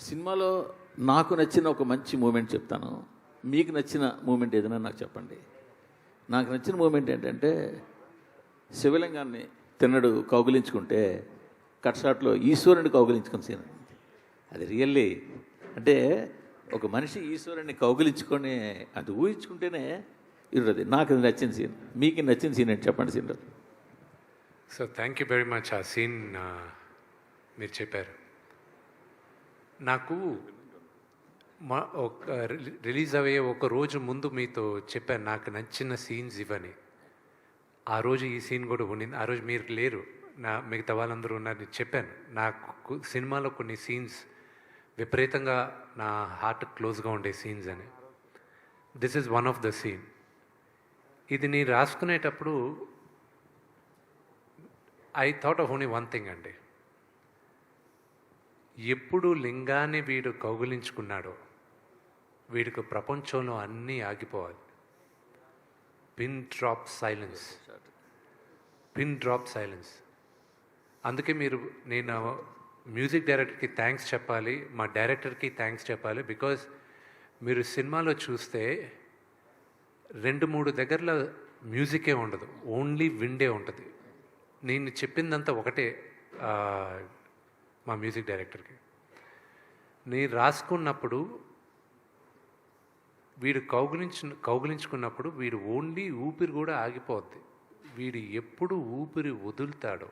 సినిమాలో నాకు నచ్చిన ఒక మంచి మూమెంట్ చెప్తాను. మీకు నచ్చిన మూమెంట్ ఏదైనా నాకు చెప్పండి. నాకు నచ్చిన మూమెంట్ ఏంటంటే శివలింగాన్ని తిన్నడు కౌగిలించుకుంటే కట్ షాట్లో ఈశ్వరుని కౌగులించుకుని సీన్ అది. రియల్లీ అంటే ఒక మనిషి ఈశ్వరుని కౌగులించుకొని అది ఊహించుకుంటేనే ఇరుది నాకు అది నచ్చిన సీన్. మీకు నచ్చిన సీన్ ఏంటి చెప్పండి scene so thank you very much ఆ సీన్ మీరు చెప్పారు. నాకు మా ఒక రిలీజ్ అయ్యే ఒక రోజు ముందు మీతో చెప్పాను నాకు నచ్చిన సీన్స్ ఇవని ఆ రోజు ఈ సీన్ కూడా ఉండింది. ఆ రోజు మీరు లేరు. నా మిగతా వాళ్ళందరూ ఉన్నారని చెప్పాను. నాకు సినిమాలో కొన్ని సీన్స్ విపరీతంగా నా హార్ట్ క్లోజ్గా ఉండే సీన్స్ అని. This is one of the scene. ఇది నేను రాసుకునేటప్పుడు I thought of only one thing అండి. ఎప్పుడు లింగాన్ని వీడు కౌగులించుకున్నాడో వీడికి ప్రపంచంలో అన్నీ ఆగిపోవాలి. Pin drop silence pin drop silence అందుకే మీరు నేను మ్యూజిక్ డైరెక్టర్కి థ్యాంక్స్ చెప్పాలి మా డైరెక్టర్కి థ్యాంక్స్ చెప్పాలి బికాజ్ మీరు సినిమాలో చూస్తే రెండు మూడు దగ్గరలో మ్యూజికే ఉండదు ఓన్లీ విండే ఉంటుంది. నేను చెప్పిందంతా ఒకటే మా మ్యూజిక్ డైరెక్టర్కి. నేను రాసుకున్నప్పుడు వీడు కౌగులించు కౌగులించుకున్నప్పుడు వీడు ఓన్లీ ఊపిరి కూడా ఆగిపోద్ది. వీడు ఎప్పుడు ఊపిరి వదులుతాడో